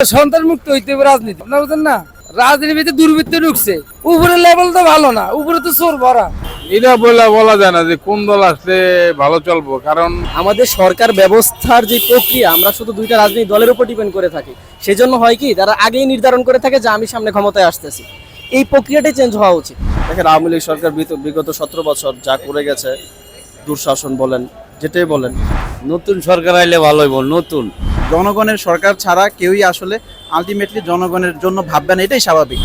সন্তান মুক্ত হইতে হবে রাজনীতি। আপনার বুঝেন না? রাজনীতিতে দুর্বৃত্ত ঢুকছে। উপরের লেভেল তো ভালো না উপরে তো চোর ভরা। এটা বলে বলা যায় না যে কোন দল আসলে ভালো চলবো কারণ আমাদের সরকার ব্যবস্থার যে প্রক্রিয়া আমরা শুধু দুইটা রাজনৈতিক দলের উপর ডিপেন্ড করে থাকি। সেজন্য হয় কি তারা আগেই নির্ধারণ করে থাকে যে আমি সামনে ক্ষমতায় আসতেছি। এই প্রক্রিয়াটাই চেঞ্জ হওয়া উচিত। দেখেন আওয়ামী লীগ সরকার বিগত সতেরো বছর যা করে গেছে দুঃশাসন বলেন যেটাই বলেন নতুন সরকার আইলে ভালো হইব নতুন। জনগণের সরকার ছাড়া কেউই আসলে আলটিমেটলি জনগণের জন্য ভাববে না এটাই স্বাভাবিক।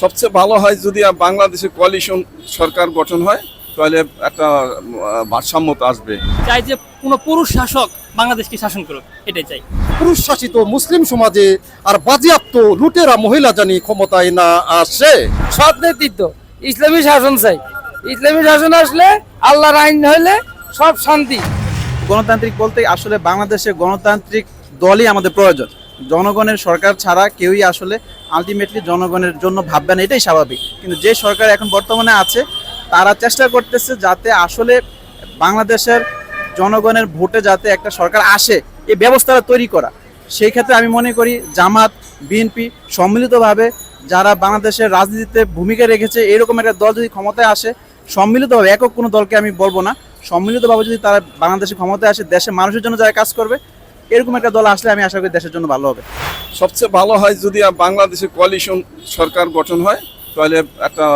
সবচেয়ে ভালো হয় যদি বাংলাদেশে কোয়ালিশন সরকার গঠন হয় তাহলে একটা ভারসাম্যতা আসবে। চাই যে কোনো পুরুষ শাসক বাংলাদেশকে শাসন করুক এটাই চাই। পুরুষ শাসিত মুসলিম সমাজে আর বাজেয়াপ্ত লুটেরা মহিলা জানি ক্ষমতায় না আসে। সৎ নেতৃত্ব ইসলামী শাসন চাই। ইসলামী শাসন আসলে আল্লাহর আইন হইলে সব শান্তি। গণতান্ত্রিক বলতে আসলে বাংলাদেশে গণতান্ত্রিক দলই আমাদের প্রয়োজন। জনগণের সরকার ছাড়া কেউই আসলে আলটিমেটলি জনগণের জন্য ভাববে না, এটাই স্বাভাবিক। কিন্তু যে সরকার এখন বর্তমানে আছে, তারা চেষ্টা করতেছে যাতে আসলে বাংলাদেশের জনগণের ভোটে যাতে একটা সরকার আসে, এই ব্যবস্থাটা তৈরি করা। সেই ক্ষেত্রে আমি মনে করি জামাত, বিএনপি সম্মিলিতভাবে যারা বাংলাদেশের রাজনীতিতে ভূমিকা রেখেছে, এরকম একটা দল যদি ক্ষমতায় আসে, সম্মিলিতভাবে, একক কোনো দলকে আমি বলব না, সম্মিলিতভাবে যদি তারা বাংলাদেশে ক্ষমতায় আসে, দেশের মানুষের জন্য যারা কাজ করবে এরকম একটা দল আসলে আমি আশা করি দেশের জন্য ভালো হবে। সবচেয়ে ভালো হয় যদি বাংলাদেশে কোয়ালিশন সরকার গঠন হয়, তাহলে একটা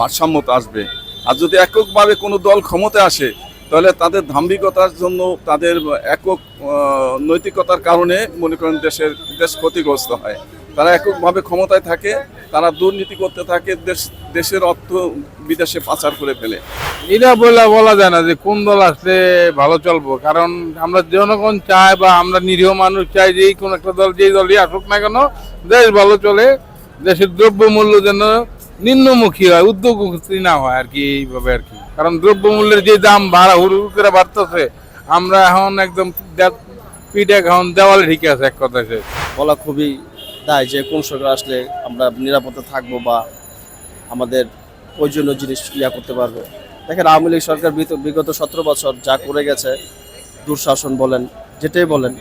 ভারসাম্যতা আসবে। আর যদি এককভাবে কোনো দল ক্ষমতা আসে, তাহলে তাদের ধাম্বিকতার জন্য, তাদের একক নৈতিকতার কারণে মনে করেন দেশের দেশ ক্ষতিগ্রস্ত হয়। তারা এককভাবে ক্ষমতায় থাকে তারা দুর্নীতি করতে থাকে দেশ দেশের অর্থ বিদেশে পাচার করে ফেলে এটা বলে বলা যায় না যে কোন দল আসলে ভালো চলবো কারণ আমরা জনগণ চাই বা আমরা নিরীহ মানুষ চাই যে কোন একটা দল যেই দলই আসুক না কেন দেশ ভালো চলে দেশের দ্রব্য মূল্য যেন নিম্নমুখী হয় উদ্যোগী না হয় আর কি এইভাবে আর কি কারণ দ্রব্য মূল্যের যে দাম ভাড়া হুড় হুড় করে বাড়তেছে আমরা এখন একদম পিঠে এখন দেওয়ালে ঠিক আছে এক কথায় শেষ। বলা খুবই দায় যে কোন সরকার আসলে আমরা নিরাপদে থাকব বা আমাদের প্রয়োজনীয় জিনিস ইয়া করতে পারব। দেখেন, আওয়ামী লীগ সরকার বিগত সতেরো বছর যা করে গেছে, দুঃশাসন বলেন, যেটাই বলেন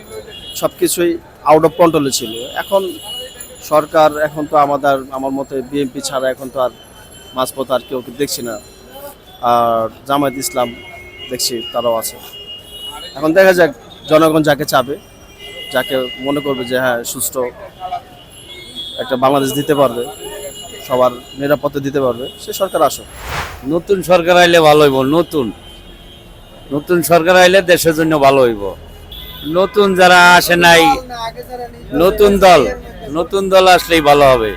সব কিছুই আউট অফ কন্ট্রোলে ছিল। এখন সরকার এখন তো আমাদের, আমার মতে বিএনপি ছাড়া এখন তো আর মাঝপথ আর কেউ দেখছি না। আর জামায়াত ইসলাম দেখছি তারাও আছে। এখন দেখা যাক, জনগণ যাকে চাবে, যাকে মনে করবে যে হ্যাঁ সুস্থ একটা বাংলাদেশ দিতে পারবে সবার নিরাপত্তা দিতে পারবে সে সরকার আসুক। নতুন সরকার আইলে ভালো হইব নতুন। নতুন সরকার আইলে দেশের জন্য ভালো হইব। নতুন যারা আসে নাই নতুন দল নতুন দল আসলেই ভালো হবে।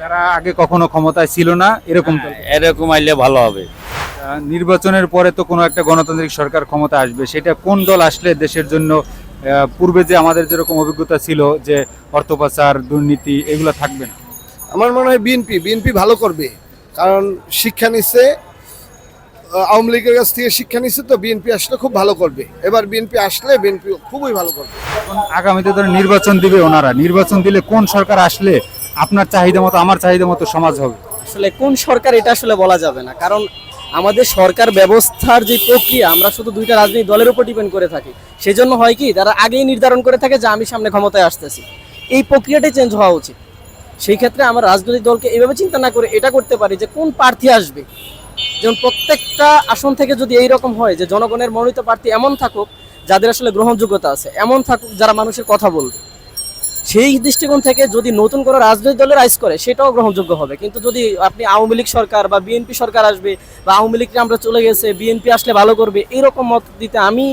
যারা আগে কখনো ক্ষমতায় ছিল না এরকম এরকম আইলে ভালো হবে। নির্বাচনের পরে তো কোনো একটা গণতান্ত্রিক সরকার ক্ষমতা আসবে সেটা কোন দল আসলে দেশের জন্য পূর্বে যে আমাদের যেরকম অভিজ্ঞতা ছিল যে অর্থ পাচার দুর্নীতি এগুলো থাকবে না। আমার মনে হয় বিএনপি বিএনপি ভালো করবে। কারণ শিক্ষা নিচ্ছে আওয়ামী লীগের কাছ থেকে শিক্ষা নিচ্ছে তো বিএনপি আসলে খুব ভালো করবে। এবার বিএনপি আসলে বিএনপি খুবই ভালো করবে। আগামীতে ধরে নির্বাচন দিবে ওনারা। নির্বাচন দিলে কোন সরকার আসলে আপনার চাহিদা মতো আমার চাহিদা মতো সমাজ হবে? আসলে কোন সরকার এটা আসলে বলা যাবে না। কারণ আমাদের সরকার ব্যবস্থার যে প্রক্রিয়া, আমরা শুধু দুইটা রাজনৈতিক দলের উপর ডিপেন্ড করে থাকি। সেজন্য হয় কি, তারা আগেই নির্ধারণ করে থাকে যে আমি সামনে ক্ষমতায় আসতেছি। এই প্রক্রিয়াটাই চেঞ্জ হওয়া উচিত। সেই ক্ষেত্রে আমরা রাজনৈতিক দলকে এইভাবে চিন্তা না করে এটা করতে পারি যে কোন প্রার্থী আসবে। যেমন প্রত্যেকটা আসন থেকে যদি এই রকম হয় যে জনগণের মনোনীত প্রার্থী এমন থাকুক, যাদের আসলে গ্রহণযোগ্যতা আছে, এমন থাকুক যারা মানুষের কথা বলবে। সেই দৃষ্টিকোণ থেকে যদি নতুন কোনো রাজনৈতিক দলের আইস করে, সেটাও গ্রহণযোগ্য হবে। কিন্তু যদি আপনি আওয়ামী লীগ সরকার বা বিএনপি সরকার আসবে বা আওয়ামী লীগকে আমরা চলে গেছে, বিএনপি আসলে ভালো করবে, এরকম মত দিতে আমি,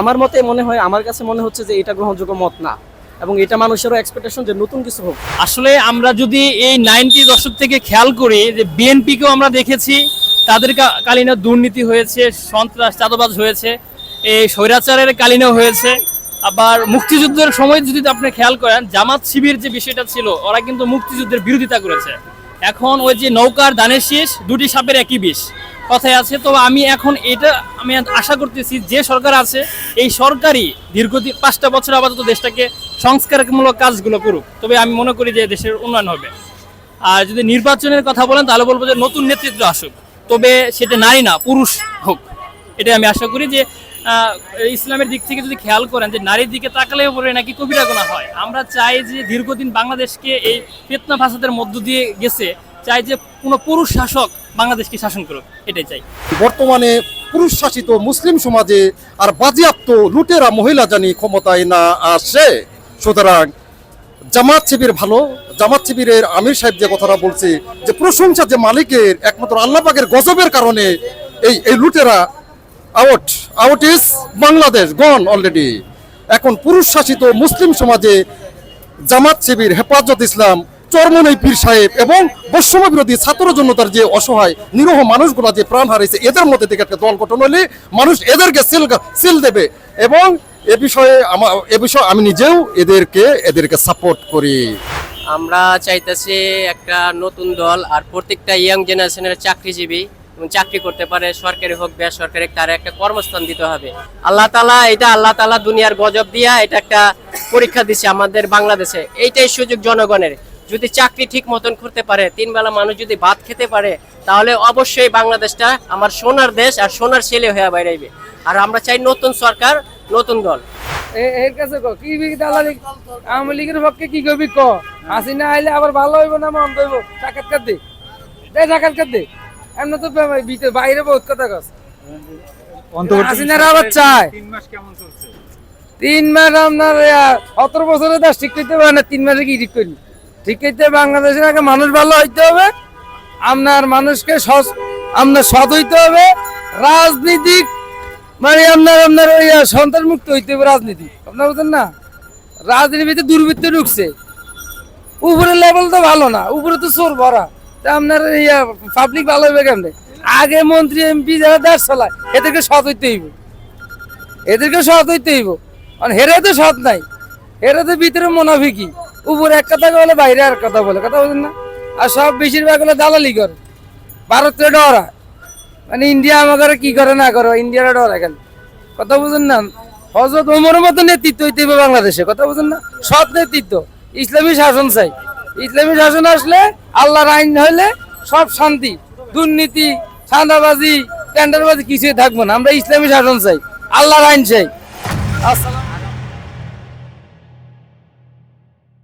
আমার মতে মনে হয়, আমার কাছে মনে হচ্ছে যে এটা গ্রহণযোগ্য মত না। এবং এটা মানুষেরও এক্সপেকটেশন যে নতুন কিছু হোক। আসলে আমরা যদি এই নাইনটি দশক থেকে খেয়াল করি যে বিএনপিকেও আমরা দেখেছি, তাদের কালীন দুর্নীতি হয়েছে, সন্ত্রাস, চাঁদাবাজ হয়েছে, এই স্বৈরাচারের কালীনও হয়েছে। আবার মুক্তিযুদ্ধের সময় যদি আপনি খেয়াল করেন, জামাত শিবির যে বিষয়টা ছিল, ওরা কিন্তু মুক্তিযুদ্ধের বিরোধিতা করেছে। এখন ওই যে নৌকার দানের শীষ, দুটি সাপের একই বিষ। কথায় আছে তো আমি এখন এটা আমি আশা করতেছি, যে সরকার আছে, এই সরকারই দীর্ঘদিন, পাঁচটা বছর আপাতত দেশটাকে সংস্কারমূলক কাজগুলো করুক। তবে আমি মনে করি যে দেশের উন্নয়ন হবে। আর যদি নির্বাচনের কথা বলেন, তাহলে বলব যে নতুন নেতৃত্ব আসুক। তবে সেটা নারী না, পুরুষ হোক। এটা আমি আশা করি যে ইসলামের দিক থেকে যদি খেয়াল করেন যে নারীর দিকে তাকালেও পরে নাকি কবিরা গোনা হয়। আমরা চাই যে দীর্ঘদিন বাংলাদেশকে এই ফেতনা ফাসাদের মধ্য দিয়ে গেছে, চাই যে কোনো পুরুষ শাসক বাংলাদেশকে শাসন করুক, এটাই চাই। বর্তমানে পুরুষ শাসিত মুসলিম সমাজে আর বাজেয়াপ্ত লুটেরা মহিলা জানি ক্ষমতায় না আসে। সুতরাং জামাত শিবির ভালো, জামাত শিবিরের আমির সাহেব যে কথাটা বলছে, যে প্রশংসা যে মালিকের, একমাত্র আল্লাহ পাকের গজবের কারণে এই এই লুটেরা out out is Bangladesh gone already এখন পুরুষ শাসিত মুসলিম সমাজে জামাত শিবির, হেফাজত ইসলাম, চরমনই পীর সাহেব এবং বৈষম্য বিরোধী ছাত্র জনতার যে অসহায়, নিরহ মানুষগুলো যে প্রাণ হারিয়েছে এদের মধ্যে থেকে একটা দল গঠন হলে মানুষ এদেরকে সিল সিল দেবে। এবং এ বিষয়ে আমার এ বিষয়ে আমি নিজেও এদেরকে এদেরকে সাপোর্ট করি। আমরা চাইতেছি একটা নতুন দল আর প্রত্যেকটা ইয়াং জেনারেশনের চাকরিজীবী এবং চাকরি করতে পারে, সরকারি হোক, বেসরকারি, তার একটা কর্মস্থান দিতে হবে। আল্লাহ তালা এটা আল্লাহ তালা দুনিয়ার গজব দিয়া এটা একটা পরীক্ষা দিছে আমাদের বাংলাদেশে। এইটাই সুযোগ জনগণের। যদি চাকরি ঠিক মতন করতে পারে, তিন বেলা মানুষ যদি ভাত খেতে পারে, তাহলে অবশ্যই বাংলাদেশটা আমার সোনার দেশ আর সোনার ছেলে হয়ে বাইরাইবে। আর আমরা চাই নতুন সরকার, নতুন দল। এর কাছে ক কি বি দালালি? আওয়ামী লীগের পক্ষে কি করবি ক হাসিনা আইলে আবার ভালো হইব না মন্দ হইব? সাক্ষাৎকার দে। দে দে। এমন তো ভিতরে বাইরে বহুত কথা কস। অন্তর্বর্তী আবার চায়। তিন মাস কেমন চলছে? তিন মাস আপনার সতেরো বছরের দাস ঠিক করতে পারে না তিন মাসে কি ঠিক করি? ঠিক করতে বাংলাদেশের আগে মানুষ ভালো হইতে হবে আপনার মানুষকে সৎ- আপনার সৎ হইতে হবে রাজনীতিক মানে আপনার আপনার ওই সন্তান মুক্ত হইতে হবে রাজনীতি। আপনার বুঝেন না? রাজনীতিতে দুর্বৃত্ত ঢুকছে। উপরের লেভেল তো ভালো না উপরে তো চোর ভরা। তা আপনার পাবলিক ভালো হইবে কেমনে? আগে মন্ত্রী এমপি যারা দেশ চালায়, এদেরকে সৎ হইতে হইব। এদেরকে সৎ হইতে হইব। মানে হেরে তো সৎ নাই। হেরে তো ভিতরে মোনাফিকি উপরে এক কথা বলে, বাইরে আর কথা বলে। কথা বলেন না। আর সব বেশিরভাগ হলো দালালি করে। ভারতকে ডরা মানে ইন্ডিয়া আমাকে কি করে না করে, ইন্ডিয়ার ডরা গেল কথা বুঝেন না? হজরত ওমর মতো নেতৃত্ব হইতে হবে বাংলাদেশে। কথা বুঝেন না? সৎ নেতৃত্ব। ইসলামী শাসন চাই। ইসলামী শাসন আসলে আল্লাহর আইন হইলে সব শান্তি, দুর্নীতি, চাঁদাবাজি, টেন্ডারবাজি কিছুই থাকব না। আমরা ইসলামী শাসন চাই, আল্লাহর আইন চাই। আসসালাম